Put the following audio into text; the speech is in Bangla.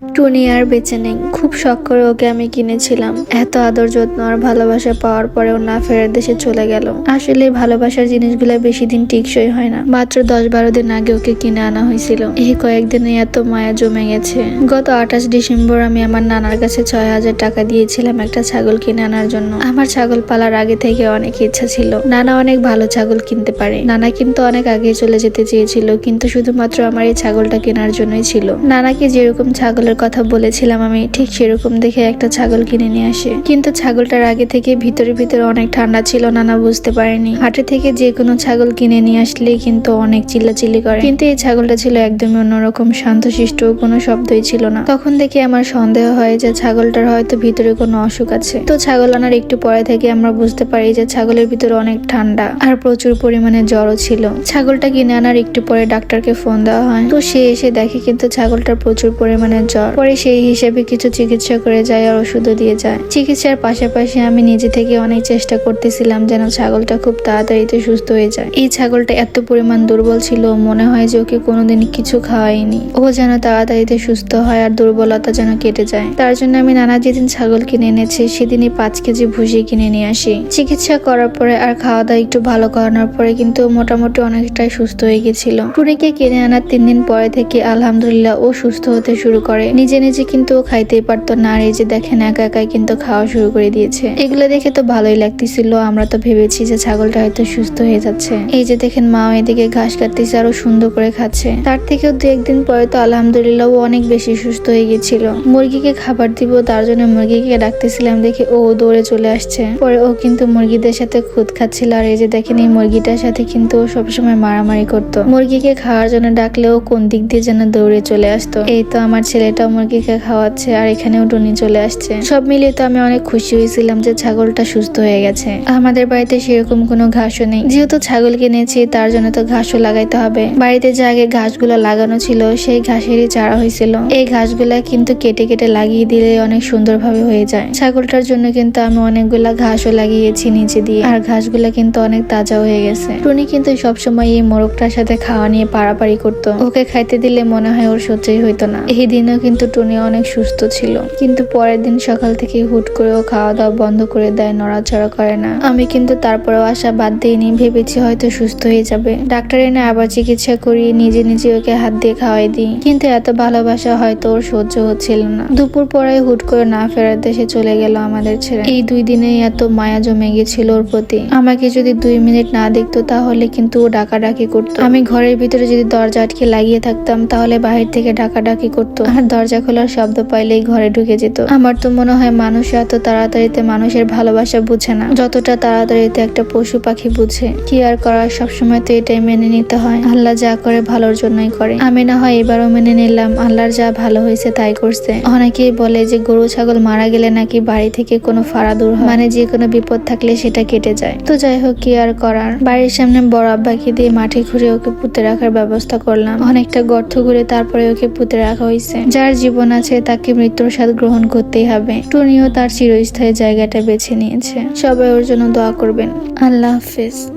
টুনি আর বেঁচে নেই। খুব শখ করে ওকে আমি কিনেছিলাম। এত আদর যত্ন আর ভালোবাসা পাওয়ার পরেও না ফেরার দেশে চলে গেল। আসলে ভালোবাসার জিনিসগুলো বেশি দিন টিকসই হয় না। মাত্র দশ বারো দিন আগে ওকে কিনে আনা হয়েছিল। এই কয়েকদিনে এত মায়া জমে গেছে। গত আঠাশ ডিসেম্বর আমি আমার নানার কাছে ছয় হাজার টাকা দিয়েছিলাম একটা ছাগল কিনে আনার জন্য। আমার ছাগল পালার আগে থেকে অনেক ইচ্ছা ছিল। নানা অনেক ভালো ছাগল কিনতে পারে। নানা কিন্তু অনেক আগে চলে যেতে চেয়েছিল, কিন্তু শুধুমাত্র আমার এই ছাগলটা কেনার জন্যই ছিল। নানাকে যেরকম ছাগলের কথা বলেছিলাম আমি, ঠিক সেরকম দেখে একটা ছাগল কিনে নিয়ে আসে। কিন্তু ছাগলটার আগে থেকে ভিতরে ভিতরে অনেক ঠান্ডা ছিল, নানা বুঝতে পারেনি। হাটে থেকে যে কোনো ছাগল কিনে নিয়ে আসলে কিন্তু অনেক চিল্লাচিল্লি করে। কিন্তু এই ছাগলটা ছিল একদমই অন্যরকম শান্তশিষ্ট, কোনো শব্দই ছিল না। তখন দেখে আমার সন্দেহ হয় যে ছাগলটার হয়তো ভিতরে কোনো অসুখ আছে। তো ছাগল আনার একটু পরে থেকে আমরা বুঝতে পারি যে ছাগলের ভিতরে অনেক ঠান্ডা আর প্রচুর পরিমাণে জ্বরও ছিল। ছাগলটা কিনে আনার একটু পরে ডাক্তারকে ফোন দেওয়া হয়। তো সে এসে দেখে কিন্তু ছাগলটার প্রচুর পরিমাণে জ্বর। পরে সেই হিসেবে কিছু চিকিৎসা করে যায় আর ওষুধও দিয়ে যায়। চিকিৎসার পাশাপাশি আমি নিজে থেকে অনেক চেষ্টা করতেছিলাম যেন ছাগলটা খুব তাড়াতাড়িতে সুস্থ হয়ে যায়। এই ছাগলটা এত পরিমাণ দুর্বল ছিল, মনে হয় যে ওকে কোনোদিন কিছু খাওয়াইনি ও যেন তাড়াতাড়িতে সুস্থ হয় আর দুর্বলতা যেন কেটে যায়। তার জন্য আমি নানা যেদিন ছাগল কিনে এনেছি, সেদিনই পাঁচ কেজি ভুসি কিনে নিয়ে আসি। চিকিৎসা করার পরে আর খাওয়া দাওয়া একটু ভালো করানোর পরে কিন্তু মোটামুটি অনেকটাই সুস্থ হয়ে গেছিল। টুনিকে কিনে আনার তিন দিন পরে থেকে আলহামদুলিল্লাহ ও সুস্থ হতে শুরু করে। নিজে নিজে কিন্তু ও খাইতেই পারতো না, আর এই যে দেখেন একা একাই কিন্তু খাওয়া শুরু করে দিয়েছে। এগুলো দেখে তো ভালোই লাগতেছিল, আমরা তো ভেবেছি যে ছাগলটা হয়তো সুস্থ হয়ে যাচ্ছে। এই যে দেখেন মা এদিকে ঘাস কাটতেছে আরও সুন্দর করে খাচ্ছে। তার থেকেও দু একদিন পরে তো আলহামদুলিল্লাহ ও অনেক বেশি সুস্থ হয়ে গেছিল মুরগিকে খাবার দিব, তার জন্য মুরগিকে ডাকতেছিলাম, দেখে ও দৌড়ে চলে আসছে। পরে ও কিন্তু মুরগিদের সাথে খুদ খাচ্ছিল, আর এই যে দেখেন এই মুরগিটার সাথে কিন্তু ও সবসময় মারামারি করতো। মুরগিকে খাওয়ার জন্য ডাকলেও কোন দিক দিয়ে যেন দৌড়ে চলে আসতো। এই তো আমার ছেলেটাও মুরগিকে খাওয়াচ্ছে আর এখানেও টুনি চলে আসছে। সব মিলিয়ে তো আমি অনেক খুশি হয়েছিলাম যে ছাগলটা সুস্থ হয়ে গেছে। আমাদের বাড়িতে সেরকম কোনো ঘাসও নেই। যেহেতু ছাগল কিনেছি তার জন্য তো ঘাসও লাগাইতে হবে। বাড়িতে যে আগে ঘাসগুলো লাগানো ছিল, সেই ঘাসেরই চারা হয়েছিল। এই ঘাসগুলা কিন্তু কেটে কেটে লাগিয়ে দিলে অনেক সুন্দরভাবে হয়ে যায়। ছাগলটার জন্য কিন্তু আমি অনেকগুলা ঘাসও লাগিয়েছি নিচে দিয়ে। আর ঘাসগুলা কিন্তু অনেক তাজা হয়ে গেছে। টুনি কিন্তু সবসময় এই মোরগটার সাথে খাওয়া নিয়ে পাড়াপাড়ি করতো। ওকে খাইতে দিলে মনে হয় ওর সহ্যই হইতো না। এই দিনও কিন্তু টুনি অনেক সুস্থ ছিল। কিন্তু পরের দিন সকাল থেকে হুট করে ও খাওয়া দাওয়া বন্ধ করে দেয়, নড়াচড়া করে না। আমি কিন্তু তারপরেও আশা বাদ দিইনি, ভেবেছি হয়তো সুস্থ হয়ে যাবে। ডাক্তার এনে আবার চিকিৎসা করিয়ে নিজে নিজে ওকে হাত দিয়ে খাওয়াই দিই। কিন্তু এত ভালোবাসা হয়তো ওর সহ্য হচ্ছিল না। দুপুর পরে হুট করে না ফেরার দেশে চলে গেল আমাদের ছেড়ে এই দুই দিনে এত মায়া জমে গেছিল ওর প্রতি। আমাকে যদি দুই মিনিট না দেখতো তাহলে কিন্তু ও ডাকাডাকি করতো। আমি ঘরের ভিতরে যদি দরজা আটকে লাগিয়ে থাকতাম তাহলে বাহির থেকে ডাকাডাকি করতো। আর দরজা খোলার শব্দ পাইলেই ঘরে ঢুকে যেত। আমার তো মনে হয় মানুষ এত তাড়াতাড়িতে মানুষের ভালোবাসা বুঝে না। যতটা তাড়াতাড়িতে একটা পশু পাখি বুঝে, কি আর করার সবসময় তো এটাই মেনে নিতে হয়। আল্লাহ যা করে ভালোর জন্যই করে। আমি না হয় এবারও মেনে নিলাম, আল্লাহর যা ভালো হয়েছে তাই করছে। অনেকেই বলে যে গরু ছাগল মারা গেলে নাকি বাড়ি থেকে কোনো ফাড়া দূর হয় মানে যে কোনো বিপদ থাকলে সেটা কেটে যায়। তো যাই হোক, কি আর করার? বাড়ির সামনে বড় আব্বাকে দিয়ে মাঠে ঘুরে ওকে পুঁতে রাখার ব্যবস্থা করলাম। অনেকটা গর্ত ঘুরে তারপরে ওকে পুঁতে রাখা হয়েছে যার জীবন আছে তাকে মৃত্যুর স্বাদ গ্রহণ করতেই হবে। টুনিও তার চিরস্থায়ী জায়গাটা বেছে নিয়েছে। সবাই ওর জন্য দোয়া করবেন। আল্লাহ হাফেজ।